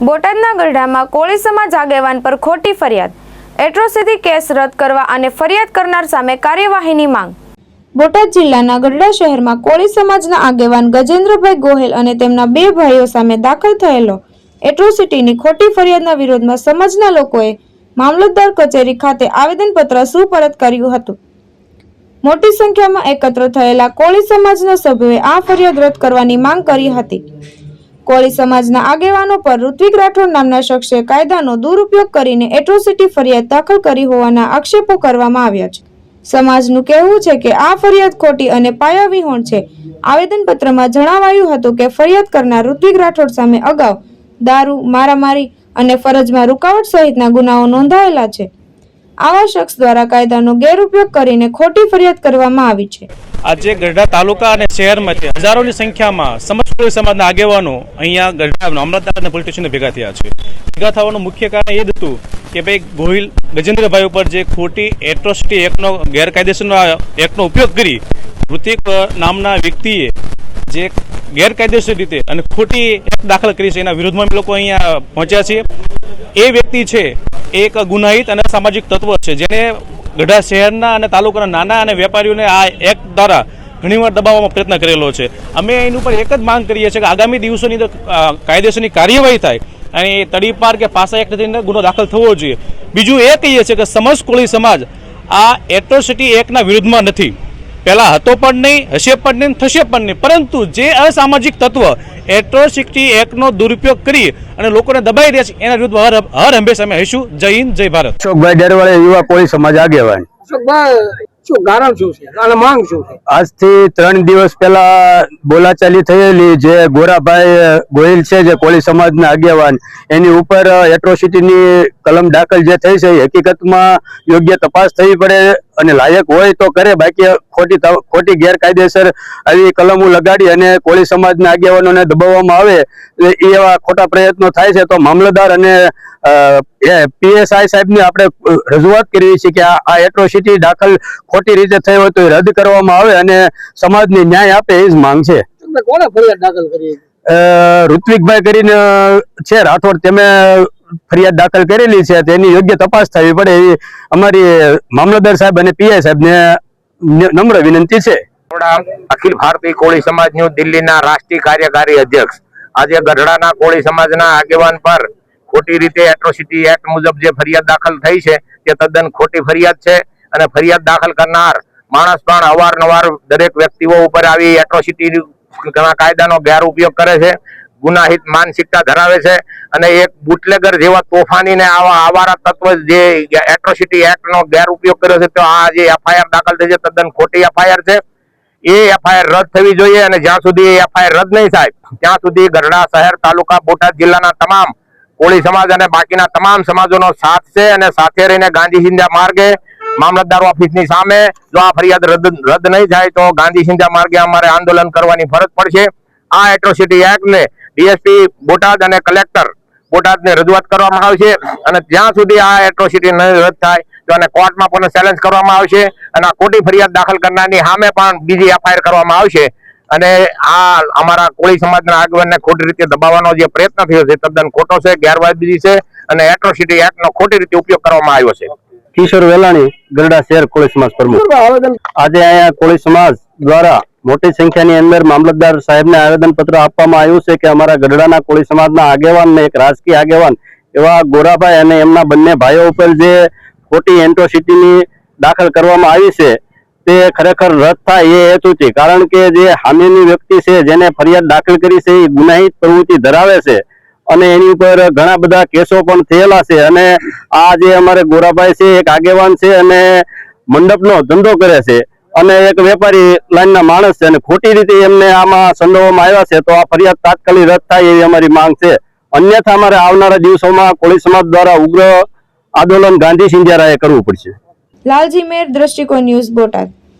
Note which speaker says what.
Speaker 1: બોટાદના ગઢડામાં કોળી સમાજ આગેવાન પર ખોટી ફરિયાદ. એટ્રોસિટી કેસ રદ કરવા અને ફરિયાદ કરનાર સામે કાર્યવાહીની માંગ. બોટાદ જિલ્લાના ગઢડા શહેરમાં કોળી સમાજના આગેવાન ગજેન્દ્રભાઈ ગોહેલ અને તેમના બે ભાઈઓ સામે દાખલ થયેલો એટ્રોસિટીની ખોટી ફરિયાદના વિરોધમાં સમાજના લોકોએ મામલતદાર કચેરી ખાતે આવેદનપત્ર સુપરત કર્યું હતું. મોટી સંખ્યામાં એકત્ર થયેલા કોળી સમાજના સભ્યોએ આ ફરિયાદ રદ કરવાની માંગ કરી હતી. કોળી સમાજના આગેવાનો પર ઋત્વિક રાઠોડ નામના શખ્સે કાયદાનો દુરુપયોગ કરીને એટ્રોસિટી ફરિયાદ દાખલ કરી હોવાના આક્ષેપો કરવામાં આવ્યા છે. સમાજનું કહેવું છે કે આ ફરિયાદ ખોટી અને પાયાવિહોણ છે. આવેદનપત્રમાં જણાવાયું હતું કે ફરિયાદ કરનાર ઋત્વિક રાઠોડ સામે અગાઉ દારૂ, મારામારી અને ફરજમાં રૂકાવટ સહિતના ગુનાઓ નોંધાયેલા છે. આવા શખ્સ દ્વારા કાયદાનો ગેરઉપયોગ કરીને ખોટી ફરિયાદ કરવામાં આવી છે.
Speaker 2: આજે ગઢડા તાલુકા અને શહેરમાં હજારોની સંખ્યામાં સમજપુરી સમાજના આગેવાનો અહીંયા ગઢડા અમદાવાદ અને પોલીસ ભેગા થયા છે. ભેગા થવાનું મુખ્ય કારણ એ જ હતું કે ભાઈ ગોહિલ ગજેન્દ્રભાઈ ઉપર જે ખોટી એટ્રોસિટી એક્ટનો ગેરકાયદેસરનો એક્ટનો ઉપયોગ કરી ઋતિક નામના વ્યક્તિએ જે ગેરકાયદેસર રીતે અને ખોટી એક્ટ દાખલ કરી છે એના વિરોધમાં અમે લોકો અહીંયા પહોંચ્યા છીએ. એ વ્યક્તિ છે એક ગુનાહિત અને સામાજિક તત્વ છે, જેને ગઢડા શહેરના અને તાલુકાના નાના અને વેપારીઓને આ એક્ટ દ્વારા ઘણીવાર દબાવવામાં પ્રયત્ન કરેલો છે. અમે એની ઉપર એક જ માંગ કરીએ છીએ કે આગામી દિવસોની અંદર કાયદેસરની કાર્યવાહી થાય અને એ તડીપાર કે પાસા એક્ટથી ગુનો દાખલ થવો જોઈએ. બીજું એ કહીએ છીએ કે સમસ્ત કોળી સમાજ આ એટ્રોસિટી એક્ટના વિરુદ્ધમાં નથી. પહેલાં હતો પણ નહીં, હશે પણ નહીં, થશે પણ નહીં. પરંતુ જે અસામાજિક તત્વ એટ્રોસિટી એક્ટનો દુરુપયોગ કરી અને લોકોને દબાઈ રહ્યા છે. એના વિરુદ્ધ હર હર હંમેશા અમે હશું જય હિન્દ જય ભારત.
Speaker 3: અશોકભાઈ ડેરવાળે યુવા કોળી સમાજ આગેવાન.
Speaker 4: શું શું છે? અને માંગ શું છે?
Speaker 3: આજથી ત્રણ દિવસ પહેલા બોલાચાલી થયેલી જે ગોરાભાઈ ગોહિલ છે જે કોળી સમાજના આગેવાન એની ઉપર એટ્રોસિટીની કલમ દાખલ જે થઈ છે એ હકીકતમાં યોગ્ય તપાસ થવી પડે અને લાયક હોય તો કરે. બાકી ખોટી ખોટી ગેરકાયદેસર આવી કલમો લગાડી અને કોળી સમાજના આગેવાનોને દબાવવામાં આવે એ એવા ખોટા પ્રયત્નો થાય છે. તો મામલતદાર અને પીએસઆઈ સાહેબની આપણે રજૂઆત કરવી છે કે આ એટ્રોસિટી દાખલ ખોટી રીતે થઈ હોય તો એ રદ કરવામાં આવે અને સમાજને ન્યાય આપે એ જ માંગ છે.
Speaker 4: કોને ફરિયાદ દાખલ કરી?
Speaker 3: ઋત્વિકભાઈ કરીને છે રાઠોડ. તેમે ફરિયાદ દાખલ કરેલી છે તેની યોગ્ય તપાસ થવી પડે એવી અમારી મામલતદાર સાહેબ અને પીઆઈ સાહેબને નમ્ર વિનંતી છે.
Speaker 5: અખિલ ભારતીય કોળી સમાજનું દિલ્હીના રાષ્ટ્રીય કાર્યકારી અધ્યક્ષ. આજે ગઢડાના કોળી સમાજના આગેવાન પર ખોટી રીતે એટ્રોસિટી એક્ટ મુજબ જે ફરિયાદ દાખલ થઈ છે, તે તદ્દન ખોટી ફરિયાદ છે અને ફરિયાદ દાખલ કરનાર માણસ પણ અવારનવાર દરેક વ્યક્તિઓ ઉપર આવી એટ્રોસિટી કાયદાનો ગેરઉપયોગ કરે છે. ગુનાહિત માનસિકતા ધરાવે છે અને એક બુટલેગર જેવા તોફાની ને આવા આવારા તત્વ જે એટ્રોસિટી એક્ટ નો ગેરઉપયોગ કર્યો છે, તો આ જે એફઆઈઆર દાખલ થઈ છે, તદ્દન ખોટી એફઆઈઆર છે. એ એફઆઈઆર રદ થવી જોઈએ અને જ્યાં સુધી એફઆઈઆર રદ નહીં થાય, ત્યાં સુધી ગઢડા શહેર, તાલુકા, બોટાદ જિલ્લાના તમામ કોળી સમાજ અને બાકીના તમામ સમાજોનો સાથ છે અને સાથે રહીને ગાંધી સિંધા માર્ગે, મામલતદાર ઓફિસની સામે જો આ ફરિયાદ રદ રદ નહીં થાય, તો ગાંધી સિંધા માર્ગે અમારે આંદોલન કરવાની ફરજ પડશે. આ એટ્રોસિટી એક્ટને ડીએસપી બોટાદ અને કલેક્ટર બોટાદને રજૂઆત કરવામાં આવશે અને જ્યાં સુધી આ એટ્રોસિટી રદ થાય તો આને કોર્ટમાં પણ ચેલેન્જ કરવામાં આવશે અને આ ખોટી ફરિયાદ દાખલ કરનારની સામે પણ બીજી એફઆઈઆર કરવામાં આવશે. અને આ અમારા કોળી સમાજના આગેવાનને ખોટી રીતે દબાવવાનો જે પ્રયત્ન થયો છે તદ્દન ખોટો છે ગેરવાજબી છે અને એટ્રોસિટી એક્ટનો ખોટી રીતે ઉપયોગ કરવામાં આવ્યો છે.
Speaker 3: કિશોર વેલાણી ગરડા શહેર કોળી સમાજ પ્રમુખ. આજે અહીંયા કોળી સમાજ દ્વારા મોટી સંખ્યાની અંદર મામલતદાર સાહેબને આવેદન પત્ર આપવામાં આવ્યું છે કે અમારા ગઢડાના કોળી સમાજના આગેવાન ને એક રાજકીય આગેવાન એવા ગોરાભાઈ અને એમના બંને ભાઈઓ ઉપર જે ખોટી એન્ટ્રોસિટીની દાખલ કરવામાં આવી છે, તે ખરેખર રદ થાય એ હેતુથી. કારણ કે જે હામીની વ્યક્તિ છે, જેને ફરિયાદ દાખલ કરી છે, એ ગુનાહિત પ્રવૃત્તિ ધરાવે છે અને એની ઉપર ઘણા બધા કેસો પણ થયેલા છે અને આ જે અમારે ગોરાભાઈ છે, એક આગેવાન છે અને મંડપનો ધંધો કરે છે અને એક વેપારી લાઈનના માણસ છે અને ખોટી રીતે એમને આમાં સંડોવવામાં આવ્યા છે, તો આ ફરિયાદ તાત્કાલિક રદ થાય એવી અમારી માંગ છે. અન્યથા અમારે આવનારા દિવસોમાં કોળી સમાજ દ્વારા ઉગ્ર આંદોલન ગાંધી સિંધિયારાએ કરવું પડશે.
Speaker 1: લાલજી મેર, દ્રષ્ટિકોણ ન્યૂઝ બોટાદ.